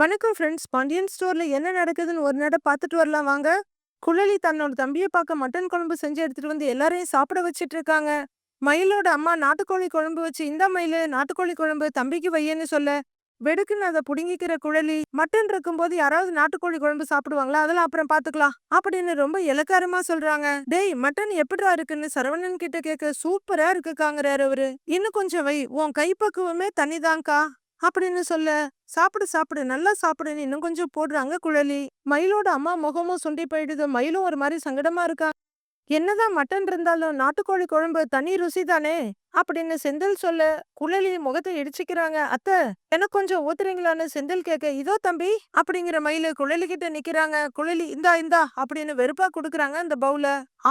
வணக்கம் ஃப்ரெண்ட்ஸ் பாண்டியன் ஸ்டோர்ல என்ன நடக்குதுன்னு ஒரு நட பார்த்துட்டு வரலாம். வாங்க. குழலி தன்னோட தம்பியை பார்க்க மட்டன் குழம்பு செஞ்சு எடுத்துட்டு வந்து எல்லாரையும் சாப்பிட வச்சிட்டு இருக்காங்க. மயிலோட அம்மா நாட்டுக்கோழி குழம்பு வச்சு இந்த மயிலு நாட்டுக்கோழி குழம்பு தம்பிக்கு வையன்னு சொல்ல. வெடுக்குன்னு அதை புடுங்கிக்கிற குழலி மட்டன் இருக்கும்போது யாராவது நாட்டுக்கோழி குழம்பு சாப்பிடுவாங்களா? அதெல்லாம் அப்புறம் பாத்துக்கலாம் அப்படின்னு ரொம்ப இலக்காரமா சொல்றாங்க. டேய் மட்டன் எப்படிடா இருக்குன்னு சரவணன் கிட்ட கேட்க சூப்பரா இருக்குக்காங்கிறாரு அவரு. இன்னும் கொஞ்சம் வை. உன் கைப்பக்குவமே தண்ணிதான்க்கா அப்படின்னு சொல்ல சாப்பிடு சாப்பிடு நல்லா சாப்பிடுன்னு இன்னும் கொஞ்சம் போடுறாங்க குழலி. மயிலோட அம்மா முகமும் சுண்டி போயிடுது. மயிலும் ஒரு மாதிரி சங்கடமா இருக்கா? என்னதான் மட்டன் இருந்தாலும் நாட்டுக்கோழி குழம்பு தனி ருசி தானே அப்படின்னு செந்தில் சொல்ல குழலி முகத்தை இடிச்சுக்கிறாங்க. அத்தை எனக்கு கொஞ்சம் ஊத்துறீங்களான்னு செந்தில் கேட்க இதோ தம்பி அப்படிங்கிற மயில குழலி கிட்ட நிக்கிறாங்க. குழலி இந்தா இந்தா அப்படின்னு வெறுப்பா கொடுக்குறாங்க அந்த பவுல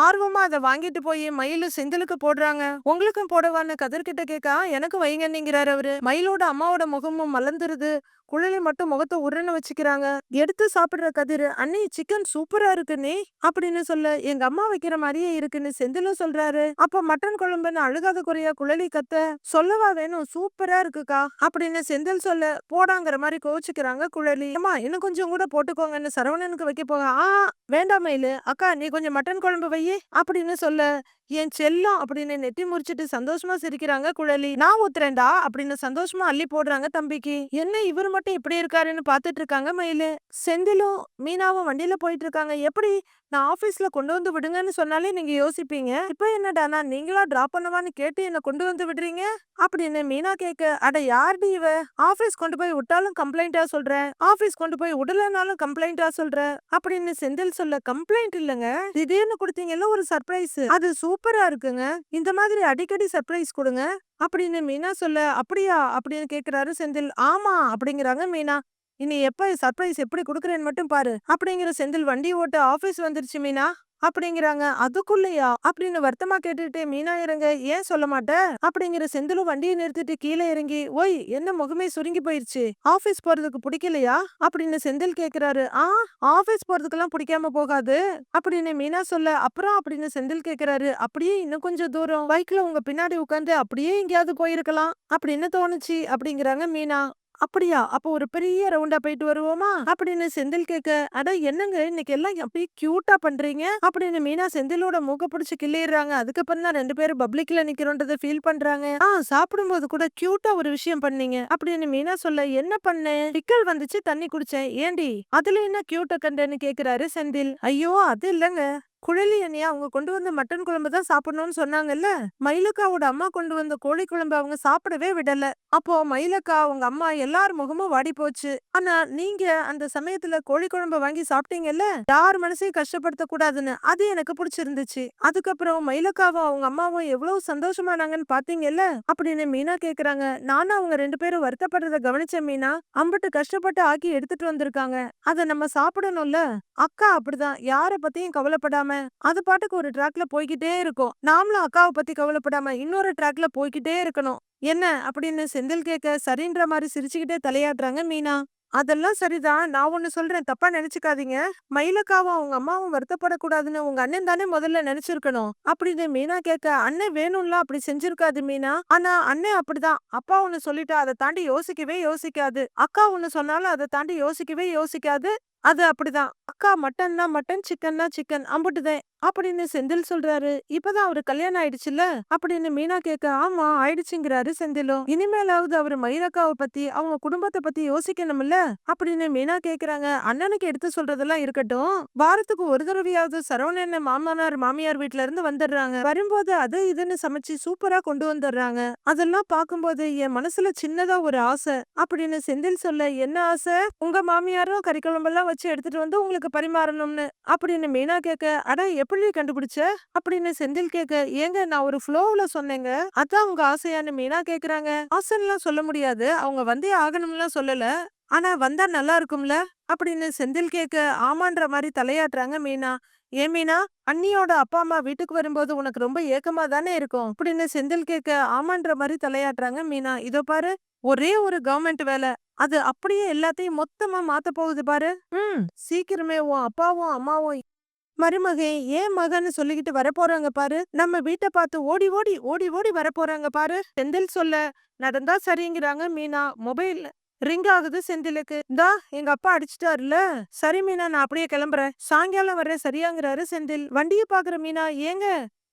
ஆர்வமா அதை வாங்கிட்டு போய் மயிலு செந்திலுக்கு போடுறாங்க. உங்களுக்கும் போடவான்னு கதிர்கிட்ட கேட்க எனக்கு வைங்கன்னுங்கிறாரு அவரு. மயிலோட அம்மாவோட முகமும் மலர்ந்துருது. குழலி மட்டும் முகத்தை உருன்னு வச்சுக்கிறாங்க. எடுத்து சாப்பிடுற கதிர் அண்ணி சிக்கன் சூப்பரா இருக்குன்னே அப்படின்னு சொல்ல எங்க அம்மா வைக்கிற மாதிரியே இருக்குன்னு செந்திலும் சொல்றாரு. அப்ப மட்டன் குழம்புன்னு அழுகாத குறையா குழலி கத்த சொல்லவா வேணும்? சூப்பரா இருக்குக்கா. அப்படின்னு செந்தில் சொல்ல போடாங்கிற மாதிரி கோவிச்சுக்கிறாங்க குழலி. அம்மா இன்னும் கொஞ்சம் கூட போட்டுக்கோங்கன்னு சரவணனுக்கு வைக்க போக ஆ வேண்டாம் மயிலு. அக்கா நீ கொஞ்சம் மட்டன் குழம்பு வையே அப்படின்னு சொல்ல என் செல்லம் அப்படின்னு நெட்டி முறிச்சிட்டு சந்தோஷமா சிரிக்கிறாங்க குழலி. நான் ஊத்துறேன்டா அப்படின்னு சந்தோஷமா அள்ளி போடுறாங்க தம்பிக்கு. என்ன இவர் மட்டும் இப்படி இருக்காருன்னு பாத்துட்டு இருக்காங்க மயிலு. செந்திலும் மீனாவும் வண்டியில போயிட்டு இருக்காங்க எப்படி நான் ஆபீஸ்ல கொண்டு வந்து விடுங்கன்னு சொன்னாலே நீங்க யோசிப்பீங்க. இப்ப என்னடா நான் நீங்களா டிராப் பண்ணவான்னு கேட்டு என்ன கொண்டு வந்து விடுறீங்க? அப்படின்னு மீனா கேட்க அட யார்டி இவ? ஆபீஸ் கொண்டு போய் விட்டாலும் கம்ப்ளைண்டா சொல்ற. ஆபீஸ் கொண்டு போய் விடலனாலும் கம்ப்ளைண்டா சொல்ற. அப்படின்னு செந்தில் சொல்ல கம்ப்ளைண்ட் இல்லங்க. திடீர்னு கொடுத்தீங்கல்ல ஒரு சர்ப்ரைஸ் அது சூப்பர் சூப்பரா இருக்குங்க. இந்த மாதிரி அடிக்கடி சர்ப்ரைஸ் கொடுங்க. அப்படின்னு மீனா சொல்ல அப்படியா? அப்படின்னு கேக்குறாரு செந்தில். ஆமா அப்படிங்கிறாங்க மீனா. இனி எப்ப சர்ப்ரைஸ் எப்படி குடுக்கறேன்னு மட்டும் பாரு. அப்படிங்கிற செந்தில் வண்டி ஓட்ட ஆபீஸ் வந்துருச்சு மீனா. அப்படிங்கிறாங்க. அதுக்குள்ளயா? அப்படின்னு வருத்தமா கேட்டுட்டு மீனா இறங்க ஏன் சொல்ல மாட்டேன் அப்படிங்கிற செந்திலும் வண்டியை நிறுத்திட்டு கீழே இறங்கி ஓய் என்ன முகமே சுருங்கி போயிருச்சு. ஆபீஸ் போறதுக்கு பிடிக்கலையா? அப்படின்னு செந்தில் கேக்குறாரு. ஆ ஆபீஸ் போறதுக்கெல்லாம் பிடிக்காம போகாது அப்படின்னு மீனா சொல்ல அப்புறம்? அப்படின்னு செந்தில் கேக்குறாரு. அப்படியே இன்னும் கொஞ்சம் தூரம். பைக்ல உங்க பின்னாடி உட்காந்து அப்படியே எங்கேயாவது போயிருக்கலாம். அப்படின்னு தோணுச்சு அப்படிங்கிறாங்க மீனா. அப்படியா? அப்போ ஒரு பெரிய ரவுண்டா போயிட்டு வருவோமா? அப்படின்னு செந்தில் கேட்க அட என்னங்க இன்னைக்கு எல்லாம் அப்படியே கியூட்டா பண்றீங்க? அப்படின்னு மீனா செந்திலோட மூக்க பிடிச்சு கிள்ளிடுறாங்க. அதுக்கப்புறம் தான் ரெண்டு பேரும் பப்ளிக்ல நிக்கிறோன்றத ஃபீல் பண்றாங்க. ஆ சாப்பிடும்போது கூட கியூட்டா ஒரு விஷயம் பண்ணீங்க. அப்படின்னு மீனா சொல்ல என்ன பண்ணேன்? பிக்கல் வந்துச்சு தண்ணி குடிச்சேன். ஏண்டி? அதுல என்ன கியூட்டா கண்டேன்னு கேக்குறாரு செந்தில். ஐயோ அது இல்லங்க. குழலி அண்ணியா அவங்க கொண்டு வந்த மட்டன் குழம்பு தான் சாப்பிடணும்னு சொன்னாங்கல்ல? மயிலக்காவோட அம்மா கொண்டு வந்த கோழி குழம்பு அவங்க சாப்பிடவே விடல. அப்போ மயிலக்கா அவங்க அம்மா எல்லார் முகமும் வாடி போச்சு. ஆனா நீங்க அந்த சமயத்துல கோழி குழம்பு வாங்கி சாப்பிட்டீங்கல்ல? யார் மனசையும் கஷ்டப்படுத்த கூடாதுன்னு. அது எனக்கு பிடிச்சிருந்துச்சு. அதுக்கப்புறம் மயிலக்காவும் அவங்க அம்மாவும் எவ்வளவு சந்தோஷமானாங்கன்னு பாத்தீங்கல்ல? அப்படின்னு மீனா கேக்குறாங்க. நானும் அவங்க ரெண்டு பேரும் வருத்தப்படுறத கவனிச்ச மீனா. அம்பட்டு கஷ்டப்பட்டு ஆக்கி எடுத்துட்டு வந்திருக்காங்க. அத நம்ம சாப்பிடணும்ல? அக்கா அப்படிதான். யார பத்தியும் கவலைப்படாம அது பாட்டுக்கு ஒரு ட்ராக்ல போய்கிட்டே இருக்கும். நாமளும் அக்காவை பத்தி கவலைப்படாம இன்னொரு ட்ராக்ல போய்கிட்டே இருக்கணும். என்ன அப்படின்னு செந்தில் கேட்க சரின்ற மாதிரி சிரிச்சுக்கிட்டே தலையாடுறாங்க மீனா. அதெல்லாம் சரிதான். நான் ஒண்ணு சொல்றேன். தப்பா நினைச்சுக்காதீங்க. மயிலக்காவும் அவங்க அம்மாவும் வருத்தப்படக்கூடாதுன்னு உங்க அண்ணன் தானே முதல்ல நினைச்சிருக்கணும். அப்படின்னு மீனா கேட்க அண்ணன் வேணும்ல. அப்படி செஞ்சிருக்காது மீனா. ஆனா அண்ணன் அப்படிதான். அப்பா ஒண்ணு சொல்லிட்டா அதை தாண்டி யோசிக்கவே யோசிக்காது. அக்கா ஒண்ணு சொன்னாலும் அதை தாண்டி யோசிக்கவே யோசிக்காது. அது அப்படிதான். அக்கா மட்டன்னா மட்டன் சிக்கன்னா சிக்கன் அம்புட்டுதேன். அப்படின்னு செந்தில் சொல்றாரு. இப்பதான் அவரு கல்யாணம் ஆயிடுச்சுல்ல? அப்படின்னு மீனா கேட்க ஆமா ஆயிடுச்சுங்கிறாரு செந்திலும் இனிமேலாவது அவரு மயிலக்காவை பத்தி அவங்க குடும்பத்தை பத்தி யோசிக்கணும்ல? அப்படின்னு மீனா கேக்குறாங்க. அண்ணனுக்கு எடுத்து சொல்றதெல்லாம் இருக்கட்டும். வாரத்துக்கு ஒரு தடவையாவது சரவணன் மாமனார் மாமியார் வீட்ல இருந்து வந்துடுறாங்க. வரும்போது அது இதுன்னு சமைச்சு சூப்பரா கொண்டு வந்துடுறாங்க. அதெல்லாம் பார்க்கும்போது என் மனசுல சின்னதா ஒரு ஆசை. அப்படின்னு செந்தில் சொல்ல என்ன ஆசை? உங்க மாமியாரும் கறிக்குழம்பெல்லாம் வச்சு எடுத்துட்டு வந்து உங்களுக்கு பரிமாறணும்னு அப்படின்னு மீனா கேட்க அட எப்படி கண்டுபிடிச்ச? அப்படின்னு செந்தில் கேட்க ஏங்க நான் ஒரு ஃப்ளோவில் சொன்னேங்க. அதான் உங்க ஆசையான்னு மீனா கேக்குறாங்க. ஆசைன்னுலாம் சொல்ல முடியாது. அவங்க வந்தே ஆகணும்லாம் சொல்லல. ஆனா வந்தா நல்லா இருக்கும்ல? அப்படின்னு செந்தில் கேட்க ஆமான்ற மாதிரி தலையாட்டுறாங்க மீனா ஏன் மீனா அண்ணியோட அப்பா அம்மா வீட்டுக்கு வரும்போது உனக்கு ரொம்ப ஏக்கமா தானே இருக்கும்? அப்படின்னு செந்தில் கேட்க ஆமான்ற மாதிரி தலையாட்டுறாங்க மீனா இதோ பாரு ஒரே ஒரு கவர்மெண்ட் வேலை அது அப்படியே எல்லாத்தையும் மொத்தமா மாத்த போகுது பாரு. ம். சீக்கிரமே உன் அப்பாவும் அம்மாவும் மருமகன் ஏன் மகன்னு சொல்லிக்கிட்டு வரப்போறாங்க பாரு. நம்ம வீட்டை பார்த்து ஓடி ஓடி ஓடி ஓடி வரப்போறாங்க பாரு. செந்தில் சொல்ல நடந்தா சரிங்கிறாங்க மீனா. மொபைல் ரிங் ஆகுது செந்திலுக்கு. இந்தா எங்க அப்பா அடிச்சிட்டாருல. சரி மீனா நான் அப்படியே கிளம்புறேன். சாயங்காலம் வர்றேன் சரியாங்கிறாரு செந்தில். வண்டிய பாக்குற மீனா ஏங்க?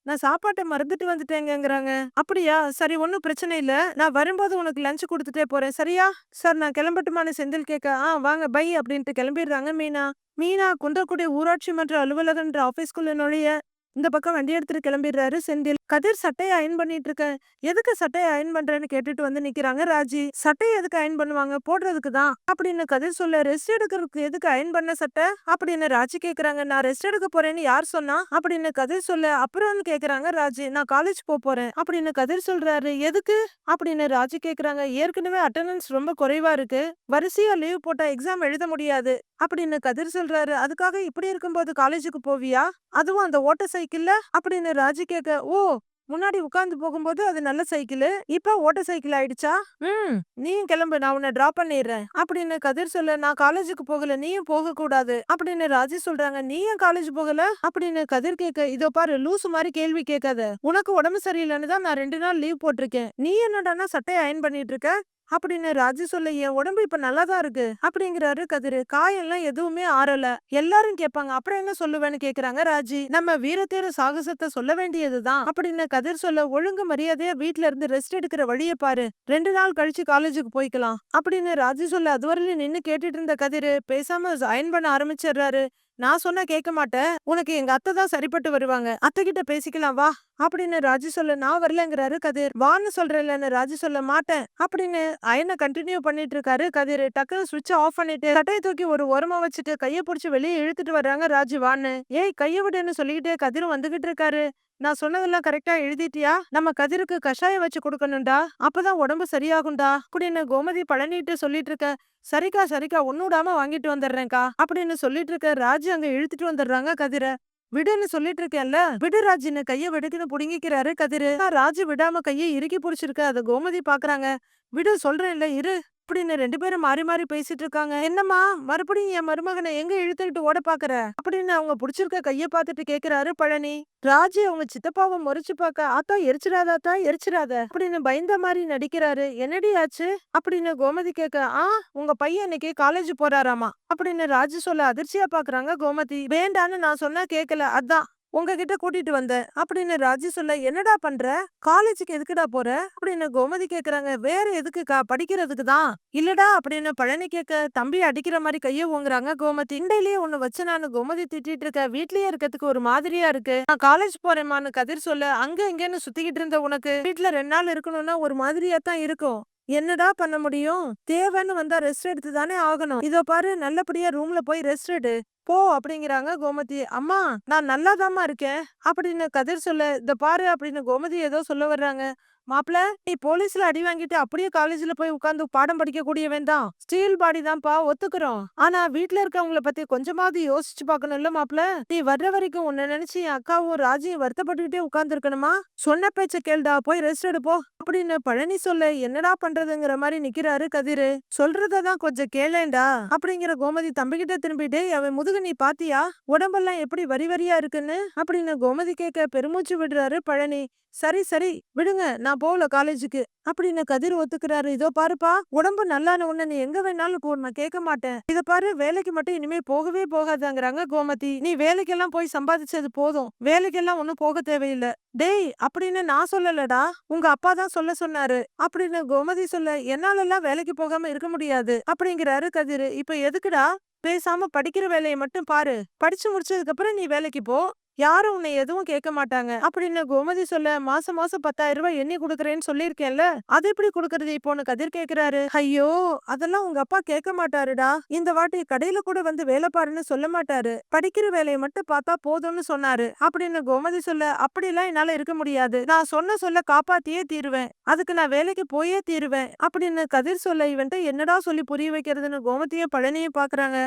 நான் சாப்பாட்டை மறந்துட்டு வந்துட்டேங்கிறாங்க அப்படியா? சரி ஒன்றும் பிரச்சனை இல்லை. நான் வரும்போது உனக்கு லஞ்ச் கொடுத்துட்டே போறேன். சரியா? சார் நான் கிளம்பட்டுமான்னு செந்தில் கேட்க ஆ வாங்க பை அப்படின்ட்டு கிளம்பிடுறாங்க மீனா. மீனா குன்றக்குடி ஊராட்சி மன்ற அலுவலகன்ற ஆபீஸ்க்குள்ள நுழைய இந்த பக்கம் வண்டி எடுத்துட்டு கிளம்பிடுறாரு செந்தில். கதிர் சட்டையை அயன் பண்ணிட்டு இருக்கேன். எதுக்கு சட்டையை அயன் பண்றேன்னு கேட்டுட்டு வந்து நிக்கிறாங்க ராஜி. சட்டையை எதுக்கு அயன் பண்ணுவாங்க? போடுறதுக்கு தான். அப்படின்னு கதிர் சொல்ல ரெஸ்ட் எடுக்கிறதுக்கு எதுக்கு அயன் பண்ண சட்டை? அப்படின்னு ராஜி கேக்குறாங்க. நான் ரெஸ்ட் எடுக்க போறேன்னு யார் சொன்னா? அப்படின்னு கதிர் சொல்ல அப்புறம்னு கேக்குறாங்க ராஜி. நான் காலேஜ் போக போறேன். அப்படின்னு கதிர் சொல்றாரு. எதுக்கு? அப்படின்னு ராஜி கேக்குறாங்க. ஏற்கனவே அட்டண்டன்ஸ் ரொம்ப குறைவா இருக்கு. வரிசையா லீவ் போட்டா எக்ஸாம் எழுத முடியாது. அப்படின்னு கதிர் சொல்றாரு. அதுக்காக இப்படி இருக்கும்போது காலேஜுக்கு போவியா? அதுவும் அந்த ஓட்ட சைக்கிள்ல? அப்படின்னு ராஜி கேட்க ஓ முன்னாடி உட்கார்ந்து போகும்போது அது நல்ல சைக்கிள். இப்ப ஓட்ட சைக்கிள் ஆயிடுச்சா? ம். நீயும் கிளம்பு நான் உன்னை டிராப் பண்ணிடுறேன். அப்படின்னு கதிர் சொல்ல நான் காலேஜுக்கு போகல நீயும் போக கூடாது அப்படின்னு ராஜி சொல்றாங்க நீ ஏன் காலேஜ் போகல? அப்படின்னு கதிர் கேட்க இதோ பாரு லூசு மாதிரி கேள்வி கேட்காத உனக்கு உடம்பு சரியில்லைன்னு தான் நான் ரெண்டு நாள் லீவ் போட்டிருக்கேன். நீ என்னடான்னா சட்டையை அயன் பண்ணிட்டு இருக்க? அப்படின்னு ராஜு சொல்ல என் உடம்பு இப்ப நல்லாதான் இருக்கு அப்படிங்கிறாரு கதிரு. காயெல்லாம் எதுவுமே ஆறல. எல்லாரும் கேட்பாங்க அப்புறம் என்ன சொல்லுவேன்னு கேக்குறாங்க ராஜி? நம்ம வீரத்தேர சாகசத்தை சொல்ல வேண்டியதுதான் அப்படின்னு கதிர் சொல்ல ஒழுங்கு மரியாதையா வீட்டுல இருந்து ரெஸ்ட் எடுக்கிற வழிய பாரு. ரெண்டு நாள் கழிச்சு காலேஜுக்கு போய்க்கலாம் அப்படின்னு ராஜி சொல்ல அதுவரையிலும் நின்னு கேட்டுட்டு இருந்த கதிரு பேசாம அயன் பண்ண ஆரம்பிச்சிடுறாரு. நான் சொன்னா கேட்க மாட்டேன். உனக்கு எங்க அத்தை தான் சரிப்பட்டு வருவாங்க. அத்தை கிட்ட பேசிக்கலாம் வா. அப்படின்னு ராஜு சொல்ல நான் வரலங்கிறாரு கதிர். வான்னு சொல்றேன்லன்னு ராஜு சொல்ல மாட்டேன். அப்படின்னு அயனை கண்டினியூ பண்ணிட்டு இருக்காரு கதிர். டக்குனு சுவிட்ச் ஆஃப் பண்ணிட்டு சட்டையை தூக்கி ஒரு ஓரமா வச்சுட்டு கைய புடிச்சு வெளியே இழுத்துட்டு வர்றாங்க ராஜு வான்னு. ஏய் கைய விடுன்னு சொல்லிக்கிட்டே கதிரும் வந்துகிட்டு இருக்காரு. நான் சொன்னதெல்லாம் கரெக்டா எழுதிட்டியா? நம்ம கதிருக்கு கஷாயம் வச்சு கொடுக்கணும்டா. அப்பதான் உடம்பு சரியாகும்டா. அப்படின்னு கோமதி பழனிட்டு சொல்லிட்டு இருக்க சரிக்கா சரிக்கா ஒன்னுடாம வாங்கிட்டு வந்துடுறேன்க்கா. அப்படின்னு சொல்லிட்டு இருக்க ராஜு அங்க இழுத்துட்டு வந்துடுறாங்க கதிர. விடுன்னு சொல்லிட்டு இருக்கேன்ல விடு ராஜின்னு கைய வெடுக்குன்னு புடுங்கிக்கிறாரு கதிரு. ராஜு விடாம கையை இறுக்கி புடிச்சிருக்க அத கோமதி பாக்குறாங்க. விடு சொல்றேன்ல இரு. அப்படின்னு ரெண்டு பேரும் மாறி மாறி பேசிட்டு இருக்காங்க என்னம்மா? மறுபடியும் என் மருமகனை எங்க இழுத்துக்கிட்டு ஓட பாக்குற? அப்படின்னு அவங்க புடிச்சிருக்க கைய பாத்துட்டு கேக்குறாரு பழனி. ராஜி அவங்க சித்தப்பாவை முறைச்சு பார்க்க ஆத்தா எரிச்சிடாதாத்தா எரிச்சிடாத. அப்படின்னு பயந்த மாதிரி நடிக்கிறாரு. என்னடி ஆச்சு? அப்படின்னு கோமதி கேட்க ஆ உங்க பையன் இன்னைக்கு காலேஜ் போறாராமா? அப்படின்னு ராஜு சொல்ல அதிர்ச்சியா பாக்குறாங்க கோமதி. வேண்டான்னு நான் சொன்னா கேக்கல. அதான் உங்ககிட்ட கூட்டிட்டு வந்தேன். அப்படின்னு ராஜி சொல்ல என்னடா பண்ற? காலேஜுக்கு எதுக்குடா போற? அப்படின்னு கோமதி கேக்குறாங்க வேற எதுக்குக்கா? படிக்கிறதுக்கு தான். இல்லடா அப்படின்னு பழனி கேட்க தம்பி அடிக்கிற மாதிரி கைய ஓங்குறாங்க கோமதி. இண்டையிலேயே ஒண்ணு வச்சு நான் கோமதி திட்டிட்டு இருக்க வீட்லயே இருக்கிறதுக்கு ஒரு மாதிரியா இருக்கு. நான் காலேஜ் போறேமான்னு கதிர் சொல்ல அங்க இங்கன்னு சுத்திக்கிட்டு இருந்த உனக்கு வீட்ல ரெண்டு நாள் இருக்கணும்னா ஒரு மாதிரியா தான் இருக்கும். என்னடா பண்ண முடியும்? தேவைன்னு வந்தா ரெஸ்ட் எடுத்து தானே ஆகணும். இதோ பாரு நல்லபடியா ரூம்ல போய் ரெஸ்ட் எடு. போ அப்படிங்கிறாங்க கோமதி. அம்மா நான் நல்லாதாம்மா இருக்கேன். அப்படின்னு கதிர் சொல்ல இத பாரு அப்படின்னு கோமதி ஏதோ சொல்ல வர்றாங்க. மாப்பிள நீ போலீஸ்ல அடி வாங்கிட்டு அப்படியே காலேஜ்ல போய் உட்கார்ந்து பாடம் படிக்க கூடியவன் தான். ஸ்டீல் பாடி தான்ப்பா ஒத்துக்கிறோம். ஆனா வீட்ல இருக்கவங்கள பத்தி கொஞ்சமாவது யோசிச்சு பார்க்கணும்ல மாப்பிள? நீ வர்ற வரைக்கும் உன்னை நினைச்சு என் அக்காவும் ராஜியும் வருத்தப்பட்டுக்கிட்டே உட்கார்ந்து இருக்கணுமா சொன்ன பேச்ச கேள்டா போய் ரெஸ்ட் எடுப்போ அப்படின்னு பழனி சொல்ல என்னடா பண்றதுங்கிற மாதிரி நிக்கிறாரு கதிரு. சொல்றதான் கொஞ்சம் கேளேண்டா அப்படிங்கிற கோமதி தம்பிகிட்ட திரும்பிட்டு அவன் முதுகு நீ பாத்தியா? உடம்பெல்லாம் எப்படி வரி வரியா இருக்குன்னு? அப்படின்னு கோமதி கேட்க பெருமூச்சு விடுறாரு பழனி. சரி சரி விடுங்க நான் போகல காலேஜுக்கு அப்படின்னு கதிர் ஒத்துக்கிறாரு. இதோ பாருப்பா உடம்பு நல்லான உடனே நீ எங்க வேணாலும் போ நான் கேட்க மாட்டேன். இத பாரு வேலைக்கு மட்டும் இனிமே போகவே போகாதாங்கிறாங்க கோமதி. நீ வேலைக்கெல்லாம் போய் சம்பாதிச்சது போதும். வேலைக்கெல்லாம் ஒண்ணும் போக தேவையில்லை. டேய் அப்படின்னு நான் சொல்லலடா. உங்க அப்பா தான் சொல்ல சொன்னாரு. அப்படின்னு கோமதி சொல்ல என்னாலெல்லாம் வேலைக்கு போகாம இருக்க முடியாது. அப்படிங்கிறாரு கதிர். இப்ப எதுக்குடா? பேசாம படிக்கிற வேலையை மட்டும் பாரு. படிச்சு முடிச்சதுக்கு அப்புறம் நீ வேலைக்கு போ. யாரும் உன்னை எதுவும் கேட்க மாட்டாங்க. அப்படின்னு கோமதி சொல்ல மாசம் மாசம் பத்தாயிரம் ரூபாய் எண்ணி கொடுக்குறேன்னு சொல்லியிருக்கேன்ல. அது எப்படி கொடுக்கறது இப்போன்னு கதிர் கேக்குறாரு ஐயோ அதெல்லாம் உங்க அப்பா கேட்க மாட்டாருடா. இந்த வாட்டி கடையில கூட வந்து வேலை பாருன்னு சொல்ல மாட்டாரு. படிக்கிற வேலையை மட்டும் பார்த்தா போதும்னு சொன்னாரு. அப்படின்னு கோமதி சொல்ல அப்படிலாம் என்னால இருக்க முடியாது. நான் சொன்ன சொல்ல காப்பாத்தியே தீருவேன். அதுக்கு நான் வேலைக்கு போயே தீருவேன். அப்படின்னு கதிர் சொல்ல இவன்ட்ட என்னடா சொல்லி புரிய வைக்கிறதுன்னு கோமதியும் பழனியும் பாக்குறாங்க.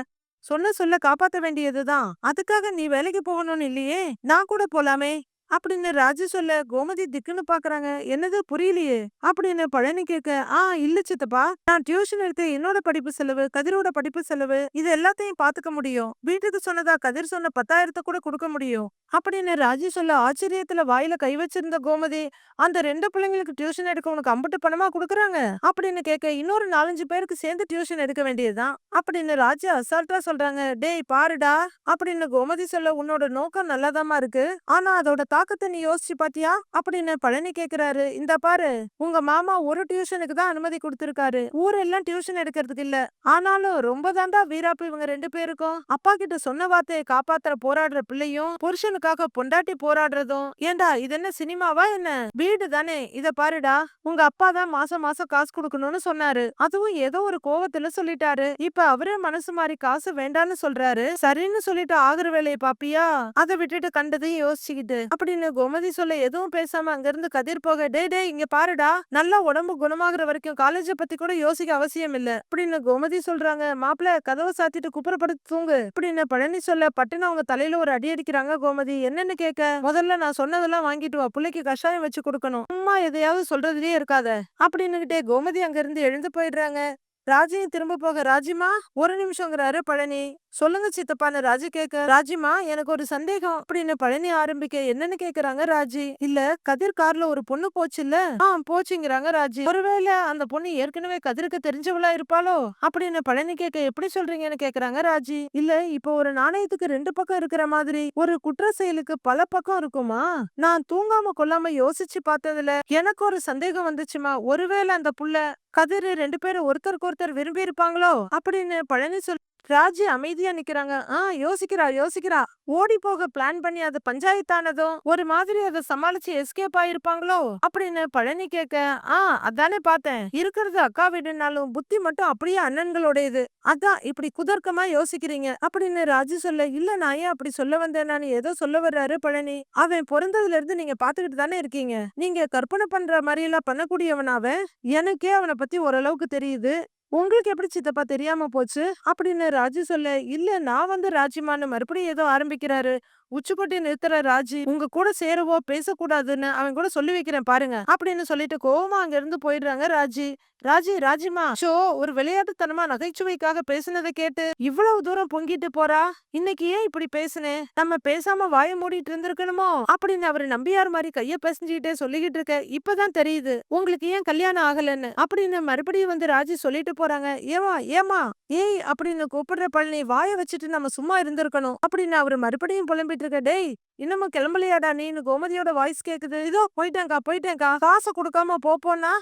சொல்ல சொல்ல காப்பாத்த வேண்டியதுதான் அதுக்காக நீ வேலைக்கு போகணும்னு இல்லையே? நான் கூட போலாமே. அப்படின்னு ராஜு சொல்ல கோமதி திக்குன்னு பாக்குறாங்க. என்னது புரியலையே. அப்படின்னு பழனி கேட்க ஆ இல்ல சித்தப்பா. நான் டியூஷன் எடுத்து என்னோட படிப்பு செலவு கதிரோட படிப்பு செலவு இது எல்லாத்தையும் பாத்துக்க முடியும். வீட்டுக்கு சொன்னதா கதிர் சொன்ன பத்தாயிரத்தை கூட கொடுக்க முடியும். அப்படின்னு ராஜு சொல்ல ஆச்சரியத்துல வாயில கை வச்சிருந்த கோமதி அந்த ரெண்டு பிள்ளைங்களுக்கு டியூஷன் எடுக்க உனக்கு அம்பட்டு பணமா கொடுக்குறாங்க? அப்படின்னு கேட்க இன்னொரு நாலஞ்சு பேருக்கு சேர்ந்து டியூஷன் எடுக்க வேண்டியதுதான். அப்படின்னு ராஜு அசால்ட்டா சொல்றாங்க டேய் பாருடா. அப்படின்னு கோமதி சொல்ல உன்னோட நோக்கம் நல்லாதாம்மா இருக்கு. ஆனா அதோட தாக்கத்தை நீ யோசிச்சு பாத்தியா? அப்படின்னு பழனி கேக்குறாரு. இந்த பாரு உங்க மாமா ஒரு டியூஷனுக்கு தான் அனுமதி கொடுத்திருக்காரு. ஊரெல்லாம் டியூஷன் எடுக்கிறதுக்கு இல்ல. ஆனாலும் ரொம்ப தாண்டா வீராப்பு இவங்க ரெண்டு பேருக்கும். அப்பா கிட்ட சொன்ன வார்த்தையை காப்பாத்துற போராடுற பிள்ளையும் புருஷனுக்காக பொண்டாட்டி போராடுறதும் ஏண்டா இது என்ன சினிமாவா என்ன? வீடு தானே. இத பாருடா உங்க அப்பா தான் மாசம் மாசம் காசு கொடுக்கணும்னு சொன்னாரு. அதுவும் ஏதோ ஒரு கோவத்துல சொல்லிட்டாரு. இப்ப அவரே மனசு மாதிரி காசு வேண்டான்னு சொல்றாரு. சரின்னு சொல்லிட்டு ஆகுற வேலையை பாப்பியா? அதை விட்டுட்டு கண்டதையும் யோசிச்சுக்கிட்டு அப்படின்னு கோமதி சொல்ல எதுவும் பேசாம அங்கிருந்து கதிர் போக டே டே இங்க பாருடா நல்லா உடம்பு குணமாகற வரைக்கும் காலேஜ பத்தி கூட யோசிக்க அவசியம் இல்ல அப்படின்னு கோமதி சொல்றாங்க. மாப்பிள்ள கதவை சாத்திட்டு குப்புறப்படுத்து தூங்கு அப்படின்னு பழனி சொல்ல பட்டுன்னு அவங்க தலையில ஒரு அடி அடிக்கிறாங்க கோமதி என்னன்னு கேட்க முதல்ல நான் சொன்னதெல்லாம் வாங்கிட்டு வா பிள்ளைக்கு கஷாயம் வச்சு கொடுக்கணும். சும்மா எதையாவது சொல்றதுலயே இருக்காத அப்படின்னுகிட்டே கோமதி அங்கிருந்து எழுந்து போயிடுறாங்க. ராஜியும் திரும்ப போக ராஜிமா ஒரு நிமிஷங்கிறாரு பழனி. சொல்லுங்க சித்தப்பான்னு ராஜி கேக்க. ராஜிமா எனக்கு ஒரு சந்தேகம். அப்படின்னு பழனி ஆரம்பிக்க என்னன்னு கேக்குறாங்க ராஜி. இல்ல கதிர் கார்ல ஒரு பொண்ணு போச்சு இல்ல ஆ போச்சுங்கிறாங்க ராஜி. ஒருவேளை அந்த பொண்ணு ஏற்கனவே கதிருக்கு தெரிஞ்சவளா இருப்பாளோ? அப்படின்னு பழனி கேட்க எப்படி சொல்றீங்கன்னு கேக்குறாங்க ராஜி. இல்ல இப்போ ஒரு நாணயத்துக்கு ரெண்டு பக்கம் இருக்கிற மாதிரி. ஒரு குற்ற செயலுக்கு பல பக்கம் இருக்குமா? நான் தூங்காம கொள்ளாம யோசிச்சு பார்த்ததுல எனக்கு ஒரு சந்தேகம் வந்துச்சுமா. ஒருவேளை அந்த புள்ள கதிர் ரெண்டு பேரும் ஒருத்தருக்கு ஒருத்தர் விரும்பி இருப்பாங்களோ? அப்படின்னு பழனி சொல் ராஜி அமைதியா நிக்கிறாங்க. ஆ யோசிக்கிறா யோசிக்கிறா. ஓடி போக பிளான் பண்ணி அது பஞ்சாயத்தானதும்? ஒரு மாதிரி அதை சமாளிச்சு எஸ்கேப் ஆயிருப்பாங்களோ? அப்படின்னு பழனி கேட்க ஆ அதானே பார்த்தேன். இருக்கிறது அக்கா வீடுனாலும் புத்தி மட்டும் அப்படியே அண்ணன்களோடையது அதான் இப்படி குதர்க்கமா யோசிக்கிறீங்க. அப்படின்னு ராஜு சொல்ல இல்ல நான் ஏன் அப்படி சொல்ல வந்தேன்? நான் ஏதோ சொல்ல வர்றாரு பழனி. அவன் பிறந்ததுல இருந்து நீங்க பாத்துக்கிட்டு தானே இருக்கீங்க. நீங்க கற்பனை பண்ற மாதிரி எல்லாம் பண்ணக்கூடியவனாவன் எனக்கே அவனை பத்தி ஓரளவுக்கு தெரியுது. உங்களுக்கு எப்படி சித்தப்பா தெரியாம போச்சு? அப்படின்னு ராஜு சொல்ல இல்ல நான் வந்து ராஜிமான்னு மறுபடியும் ஏதோ ஆரம்பிக்கிறாரு. உச்சுக்கொட்டி நிறுத்துற ராஜி உங்க கூட சேரவோ பேசக்கூடாதுன்னு அவன் கூட சொல்லி வைக்கிறேன் பாருங்க அப்படின்னு சொல்லிட்டு கோவமா அங்க இருந்து போயிடுறாங்க ராஜி. ராஜி ராஜிமா ஷோ ஒரு விளையாட்டுத்தனமா நகைச்சுவைக்காக பேசுனதை கேட்டு இவ்வளவு தூரம் பொங்கிட்டு போறா? இன்னைக்கு ஏன் இப்படி பேசுனேன் நம்ம பேசாம வாய மூடிட்டு இருந்திருக்கணுமோ? அப்படின்னு அவரு நம்பியார் மாதிரி கைய பேசிஞ்சுக்கிட்டே சொல்லிக்கிட்டு இருக்க இப்பதான் தெரியுது உங்களுக்கு ஏன் கல்யாணம் ஆகலன்னு? அப்படின்னு மறுபடியும் வந்து ராஜி சொல்லிட்டு போறாங்க ஏமா ஏமா ஏய் அப்படின்னு கூப்பிடுற பழனி வாய வச்சுட்டு நம்ம சும்மா இருந்திருக்கணும் அப்படின்னு அவரு மறுபடியும் புலம்பி போயிட்டு இருக்க டேய் இன்னமும் கிளம்பலையாடா நீன்னு கோமதியோட வாய்ஸ் கேக்குது. இதோ போயிட்டேன்க்கா போயிட்டேன்க்கா காசை கொடுக்காம போப்போன்னா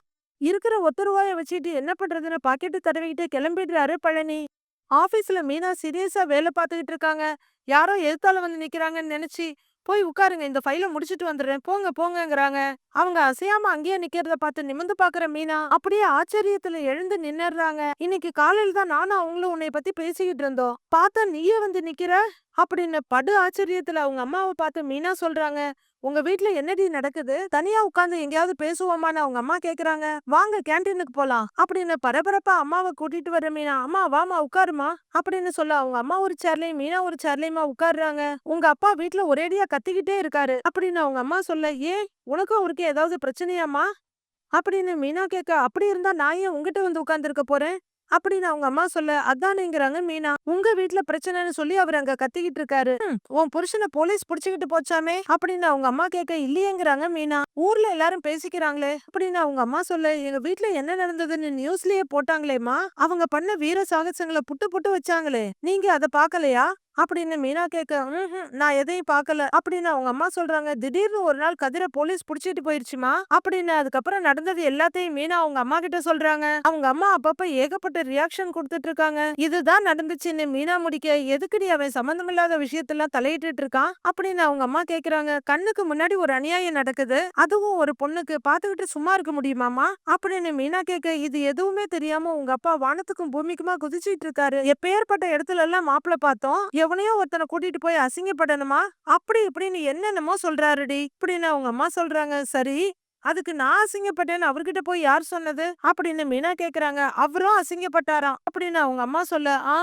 இருக்கிற ஒத்த ரூபாய வச்சுட்டு என்ன பண்றதுன்னு பாக்கெட்டு தடவிக்கிட்டு கிளம்பிடுறாரு பழனி. ஆபீஸ்ல மீனா சீரியஸா வேலை பார்த்துக்கிட்டு இருக்காங்க. யாரோ எழுத்தால வந்து நிக்கிறாங்கன்னு நினைச்சு போய் உட்காருங்க இந்த ஃபைல முடிச்சிட்டு வந்துடுறேன். போங்க போங்கங்கிறாங்க. அவங்க அசையாம அங்கேயே நிக்கிறத பார்த்து நிமிந்து பாக்குற மீனா அப்படியே ஆச்சரியத்துல எழுந்து நின்னுறாங்க இன்னைக்கு காலையில தான் நானும் அவங்களும் உன்னை பத்தி பேசிக்கிட்டு இருந்தோம். பார்த்தா நீயே வந்து நிக்கிற? அப்படின்னு படு ஆச்சரியத்துல அவங்க அம்மாவை பார்த்து மீனா சொல்றாங்க. உங்க வீட்ல என்னடி நடக்குது? தனியா உட்காந்து எங்கேயாவது பேசுவோமான்னு அவங்க அம்மா கேக்குறாங்க. வாங்க கேண்டீனுக்கு போலாம் அப்படின்னு பரபரப்பா அம்மாவை கூட்டிட்டு வர மீனா அம்மா வாமா உட்காருமா அப்படின்னு சொல்ல அவங்க அம்மா ஒரு சேர்லயும் மீனா ஒரு சேர்லயுமா உட்காருறாங்க. உங்க அப்பா வீட்ல ஒரேடியா கத்திக்கிட்டே இருக்காரு அப்படின்னு அவங்க அம்மா சொல்ல ஏன்? உனக்கும் அவருக்கு ஏதாவது பிரச்சனையாமா அப்படின்னு மீனா கேட்க அப்படி இருந்தா நான் ஏன் உங்ககிட்ட வந்து உட்காந்துருக்க போறேன்? அப்படின்னு அவங்க அம்மா சொல்ல அதானேங்கிறாங்க மீனா. உங்க வீட்ல பிரச்சனைன்னு சொல்லி அவர் அங்க கத்திக்கிட்டு இருக்காரு. உன் புருஷனை போலீஸ் புடிச்சுக்கிட்டு போச்சாமே அப்படின்னு அவங்க அம்மா கேட்க இல்லையேங்கிறாங்க மீனா. ஊர்ல எல்லாரும் பேசிக்கிறாங்களே அப்படின்னு அவங்க அம்மா சொல்ல எங்க வீட்ல என்ன நடந்ததுன்னு நியூஸ்லயே போட்டாங்களேம்மா. அவங்க பண்ண வீர சாகசங்களை புட்டு புட்டு வச்சாங்களே. நீங்க அத பாக்கலையா அப்படின்னு மீனா கேட்க நான் எதையும் பார்க்கல. அப்படின்னு அவங்க அம்மா சொல்றாங்க திடீர்னு ஒரு நாள் கதிரை போலீஸ் புடிச்சிட்டு போயிருச்சுமா? அப்படின்னு அதுக்கப்புறம் நடந்தது எல்லாத்தையும் மீனா அவங்க அம்மா கிட்ட சொல்றாங்க. அவங்க அம்மா அப்பப்ப ஏகப்பட்ட ரியாக்ஷன் கொடுத்துட்டு இருக்காங்க. இதுதான் நடந்துச்சுன்னு மீனா முடிக்க எதுக்குடி அவன் சம்பந்தமில்லாத விஷயத்தெல்லாம் தலையிட்டு இருக்கான்? அப்படின்னு அவங்க அம்மா கேக்குறாங்க. கண்ணுக்கு முன்னாடி ஒரு அநியாயம் நடக்குது. அதுவும் ஒரு பொண்ணுக்கு பாத்துக்கிட்டு சும்மா இருக்க முடியுமாமா அப்படின்னு மீனா கேட்க இது எதுவுமே தெரியாம உங்க அப்பா வானத்துக்கும் பூமிக்குமா குதிச்சிட்டு இருக்காரு. எப்பேற்பட்ட இடத்துல எல்லாம் மாப்பிள்ள பார்த்தோம். எவனையோ ஒருத்தனை கூட்டிட்டு போய் அசிங்கப்படணுமா? அப்படி இப்படின்னு என்னென்னமோ சொல்றாருடி. இப்படின்னு அவங்க அம்மா சொல்றாங்க. சரி அதுக்கு நான் அசிங்கப்பட்டேன்னு அவர்கிட்ட போய் யார் சொன்னது? அப்படின்னு மீனா கேக்குறாங்க. அவரும் அசிங்கப்பட்டாராம். அப்படின்னு அவங்க அம்மா சொல்ல ஆ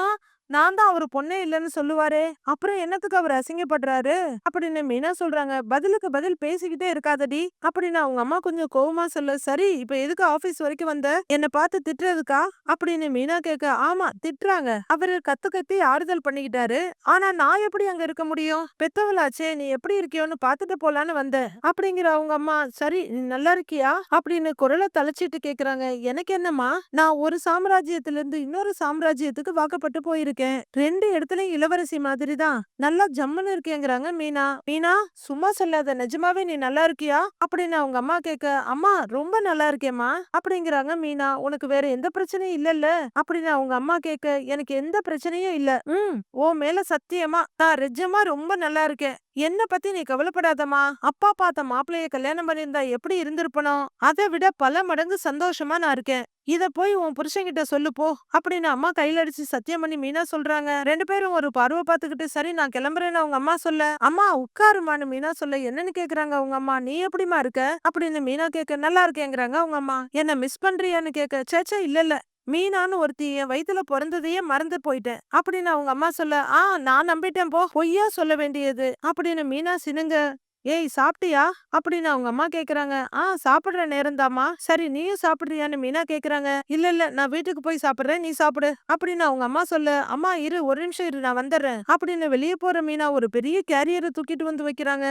நான் தான் அவரு பொண்ணே இல்லைன்னு சொல்லுவாரே அப்புறம் என்னத்துக்கு அவர் அசிங்கப்படுறாரு? அப்படின்னு மீனா சொல்றாங்க. பதிலுக்கு பதில் பேசிக்கிட்டே இருக்காதடி. அப்படின்னு அவங்க அம்மா கொஞ்சம் கோவமா சொல்ல சரி இப்ப எதுக்கு ஆபீஸ் வரைக்கும் வந்த? என்ன பார்த்து திட்டுறதுக்கா? அப்படின்னு மீனா கேட்க ஆமா திட்டுறாங்க. அவரு கத்து கத்தி ஆறுதல் பண்ணிக்கிட்டாரு. ஆனா நான் எப்படி அங்க இருக்க முடியும்? பெத்தவளாச்சே நீ எப்படி இருக்கியோன்னு பாத்துட்டு போலான்னு வந்த. அப்படிங்கிற அவங்க அம்மா சரி நீ நல்லா இருக்கியா? அப்படின்னு குரலை தலைச்சிட்டு கேக்குறாங்க. எனக்கு என்னம்மா? நான் ஒரு சாம்ராஜ்யத்துல இருந்து இன்னொரு சாம்ராஜ்யத்துக்கு வாக்கப்பட்டு போயிருக்கேன். ரெண்டு இடத்துலயும் இளவரசி மாதிரி தான். நல்லா ஜம்முன்னு இருக்கேங்கிறாங்க மீனா. மீனா சும்மா சொல்லாத. நிஜமாவே நீ நல்லா இருக்கியா? அப்படின்னு அவங்க அம்மா கேட்க அம்மா ரொம்ப நல்லா இருக்கேம்மா. அப்படிங்கிறாங்க மீனா. உனக்கு வேற எந்த பிரச்சனையும் இல்லல்ல? அப்படின்னு அவங்க அம்மா கேட்க எனக்கு எந்த பிரச்சனையும் இல்ல. ம் ஓ மேல சத்தியமா நான் ரெஜமா ரொம்ப நல்லா இருக்கேன். என்ன பத்தி நீ கவலைப்படாதம்மா. அப்பா பார்த்த மாப்பிள்ளைய கல்யாணம் பண்ணியிருந்தா எப்படி இருந்திருப்பனோ அதை விட பல மடங்கு சந்தோஷமா நான் இருக்கேன். இத போய் உன் புருஷன்கிட்ட சொல்லு போ அப்படின்னு அம்மா கையில அடிச்சு சத்தியம் பண்ணி மீனா சொல்றாங்க. ரெண்டு பேரும் ஒரு பார்வை பார்த்துக்கிட்டு சரி நான் கிளம்புறேன்னு அவங்க அம்மா சொல்ல. அம்மா உட்காருமான்னு மீனா சொல்ல என்னன்னு கேக்குறாங்க அவங்க அம்மா. நீ எப்படிமா இருக்க? அப்படின்னு மீனா கேட்க நல்லா இருக்கேங்கிறாங்க அவங்க அம்மா. என்ன மிஸ் பண்றியான்னு கேட்க சேச்சா இல்ல இல்ல. மீனான்னு ஒருத்தி என் வயித்துல பிறந்ததையே மறந்து போயிட்டேன். அப்படின்னு அவங்க அம்மா சொல்ல ஆ நான் நம்பிட்டேன் போ பொய்யா சொல்ல வேண்டியது. அப்படின்னு மீனா சினுங்க ஏய் சாப்பிட்டியா? அப்படின்னு அவங்க அம்மா கேக்குறாங்க ஆ சாப்பிடுற நேரம் தாமா சரி நீயும் சாப்பிடுறியான்னு மீனா கேக்குறாங்க இல்ல இல்ல நான் வீட்டுக்கு போய் சாப்பிடுறேன் நீ சாப்பிடு. அப்படின்னு அவங்க அம்மா சொல்ல அம்மா இரு ஒரு நிமிஷம் இரு நான் வந்துடுறேன் அப்படின்னு வெளியே போற மீனா ஒரு பெரிய கேரியரை தூக்கிட்டு வந்து வைக்கிறாங்க.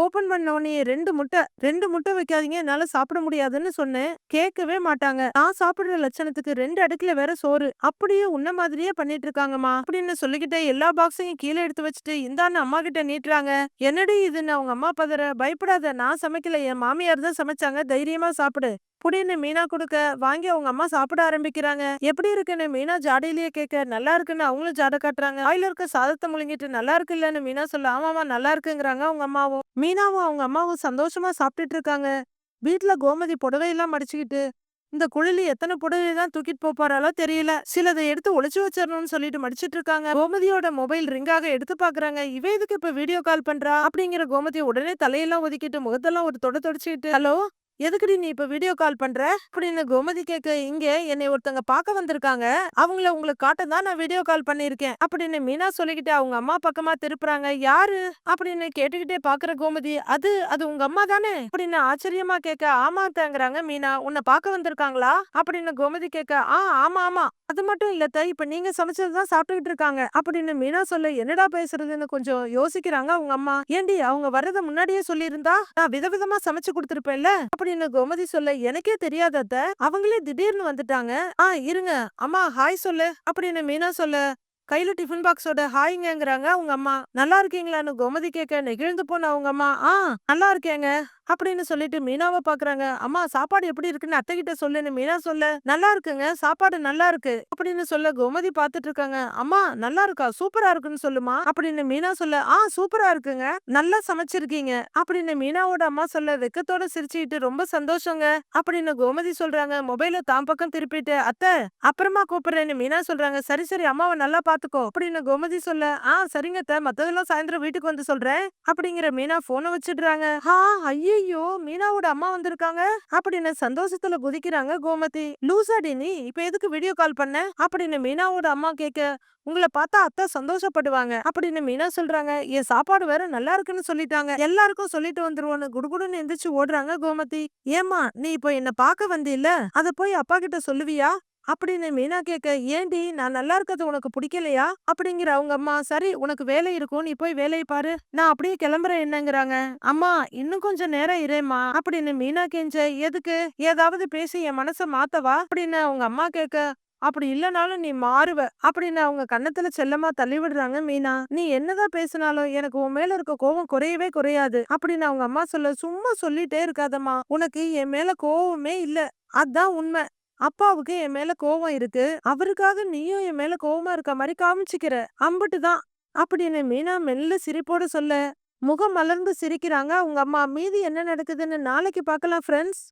ஓபன் பண்ண ரெண்டு முட்டை ரெண்டு முட்டை வைக்காதீங்க என்னால சாப்பிட முடியாதுன்னு சொன்னேன். கேட்கவே மாட்டாங்க. நான் சாப்பிடுற லட்சணத்துக்கு ரெண்டு அடுக்குல வேற சோறு. அப்படியே உன்ன மாதிரியே பண்ணிட்டு இருக்காங்கம்மா அப்படின்னு சொல்லிக்கிட்டே எல்லா பாக்ஸையும் கீழே எடுத்து வச்சுட்டு இந்தான்னு அம்மா கிட்ட நீட்டுறாங்க. என்னடி இதுன்னு அவங்க அம்மா பதற? பயப்படாத. நான் சமைக்கல. என் மாமியார் தான் சமைச்சாங்க. தைரியமா சாப்பிடு. புடின்னு மீனா கொடுக்க வாங்கி அவங்க அம்மா சாப்பிட ஆரம்பிக்கிறாங்க. எப்படி இருக்குன்னு? மீனா ஜாடையிலேயே கேட்க நல்லா இருக்குன்னு அவங்களும் ஜாடை காட்டுறாங்க. ஆயில இருக்க சாதத்தை முழுங்கிட்டு நல்லா இருக்கு மீனா சொல்ல ஆமாமா நல்லா இருக்குங்கிறாங்க அவங்க அம்மாவும். மீனாவும் அவங்க அம்மாவும் சந்தோஷமா சாப்பிட்டுட்டு இருக்காங்க. வீட்டுல கோமதி புடவையெல்லாம் மடிச்சுக்கிட்டு இந்த குழலி எத்தனை புடவை தான் தூக்கிட்டு போப்பாராலோ தெரியல. சிலதை எடுத்து ஒளிச்சு வச்சிடணும்னு சொல்லிட்டு மடிச்சிட்டு இருக்காங்க. கோமதியோட மொபைல் ரிங்காக எடுத்து பாக்குறாங்க. இவ எதுக்கு இப்ப வீடியோ கால் பண்றா? அப்படிங்கிற கோமதி உடனே தலையெல்லாம் ஒதுக்கிட்டு முகத்தெல்லாம் ஒரு தொட தொடச்சுக்கிட்டு ஹலோ எதுக்குடி நீ இப்ப வீடியோ கால் பண்ற? அப்படின்னு கோமதி கேக்க இங்க என்னை ஒருத்தங்க பார்க்க வந்திருக்காங்க. அவங்கள உங்களுக்கு காட்ட தான் நான் வீடியோ கால் பண்ணிருக்கேன் அப்படின்னு மீனா சொல்லிக்கிட்டு அவங்க அம்மா பக்கமா திருப்புறாங்க. யாரு? அப்படின்னு கேட்டுக்கிட்டே பாக்குற கோமதி அது அது உங்க அம்மா தானே? அப்படின்னு ஆச்சரியமா கேட்க ஆமா தாங்கிறாங்க மீனா. உன்னை பார்க்க வந்திருக்காங்களா? அப்படின்னு கோமதி கேட்க ஆ ஆமா ஆமா. அது மட்டும் இல்லத்த இப்ப நீங்க சமைச்சதுதான் சாப்பிட்டுக்கிட்டு இருக்காங்க. அப்படின்னு மீனா சொல்ல என்னடா பேசுறதுன்னு கொஞ்சம் யோசிக்கிறாங்க அவங்க அம்மா. ஏண்டி அவங்க வர்றத முன்னாடியே சொல்லியிருந்தா நான் விதவிதமா சமைச்சு கொடுத்துருப்பேன்ல? அப்படின்னு கோமதி சொல்ல எனக்கே தெரியாதத்த அவங்களே திடீர்னு வந்துட்டாங்க. ஆ இருங்க. அம்மா ஹாய் சொல்லு. அப்படின்னு மீனா சொல்ல கையில டிஃபன் பாக்ஸோட ஹாய்ங்கிறாங்க அவங்க அம்மா. நல்லா இருக்கீங்களான்னு கோமதி கேட்க நெகிழ்ந்து போன அவங்க அம்மா. ஆ நல்லா இருக்கேங்க. அப்படின்னு சொல்லிட்டு மீனாவை பாக்குறாங்க அம்மா சாப்பாடு எப்படி இருக்குன்னு அத்தை கிட்ட சொல்லுன்னு மீனா சொல்ல நல்லா இருக்குங்க சாப்பாடு நல்லா இருக்கு அப்படின்னு சொல்ல கோமதி பாத்துட்டு இருக்காங்க அம்மா நல்லா இருக்கா? சூப்பரா இருக்குன்னு சொல்லுமா? அப்படின்னு மீனா சொல்ல ஆ சூப்பரா இருக்குங்க நல்லா சமைச்சிருக்கீங்க அப்படின்னு மீனாவோட அம்மா சொல்ல வெக்கத்தோட சிரிச்சுக்கிட்டு ரொம்ப சந்தோஷங்க அப்படின்னு கோமதி சொல்றாங்க. மொபைல தாம் பக்கம் திருப்பிட்டு அத்தை அப்புறமா கூப்பிடுறேன்னு மீனா சொல்றாங்க. சரி சரி அம்மாவை நல்லா பாத்துக்கோ அப்படின்னு கோமதி சொல்ல ஆ சரிங்க அத்தை மத்ததெல்லாம் சாயந்தரம் வீட்டுக்கு வந்து சொல்றேன் அப்படிங்கிற மீனா போனை வச்சிடுறாங்க. ஹா ஐயோ ஐயோ மீனாவோட அம்மா வந்திருக்காங்க. அப்படின்னு சந்தோஷத்துல குதிக்கிறாங்க கோமதி. லூசாடி நீ இப்ப எதுக்கு வீடியோ கால் பண்ண? அப்படின்னு மீனாவோட அம்மா கேட்க உங்களை பார்த்தா அத்தை சந்தோஷப்படுவாங்க. அப்படின்னு மீனா சொல்றாங்க. என் சாப்பாடு வேற நல்லா இருக்குன்னு சொல்லிட்டாங்க. எல்லாருக்கும் சொல்லிட்டு வந்துருவோன்னு குடுகுடுன்னு எந்திரிச்சு ஓடுறாங்க கோமதி. ஏமா நீ இப்போ என்ன பார்க்க வந்தில்ல? அத போய் அப்பா கிட்ட சொல்லுவியா? அப்படின்னு மீனா கேட்க ஏண்டி நான் நல்லா இருக்கிறது உனக்கு பிடிக்கலையா? அப்படிங்கிற அவங்க அம்மா சரி உனக்கு வேலை இருக்கும் நீ போய் வேலையை பாரு நான் அப்படியே கிளம்புறேன் என்னங்கிறாங்க. அம்மா இன்னும் கொஞ்சம் நேரம் இரேம்மா அப்படின்னு மீனா கெஞ்ச எதுக்கு? ஏதாவது பேசி என் மனசை மாத்தவா? அப்படின்னு அவங்க அம்மா கேட்க அப்படி இல்லைனாலும் நீ மாறுவ அப்படின்னு அவங்க கன்னத்துல செல்லமா தள்ளி விடுறாங்க மீனா. நீ என்னதான் பேசினாலும் எனக்கு உன் மேல இருக்க கோவம் குறையவே குறையாது அப்படின்னு அவங்க அம்மா சொல்ல சும்மா சொல்லிட்டே இருக்காதம்மா உனக்கு என் மேல கோவமே இல்ல அதான் உண்மை. அப்பாவுக்கு என் மேல கோவம் இருக்கு. அவருக்காக நீயும் என் மேல கோவமா இருக்க மாதிரி காமிச்சுக்கிற. அம்புட்டு தான். அப்படின்னு மீனா மெல்ல சிரிப்போட சொல்ல முகம் மலர்ந்து சிரிக்கிறாங்க. அவங்க அம்மா மீதி என்ன நடக்குதுன்னு நாளைக்கு பார்க்கலாம் ஃப்ரெண்ட்ஸ்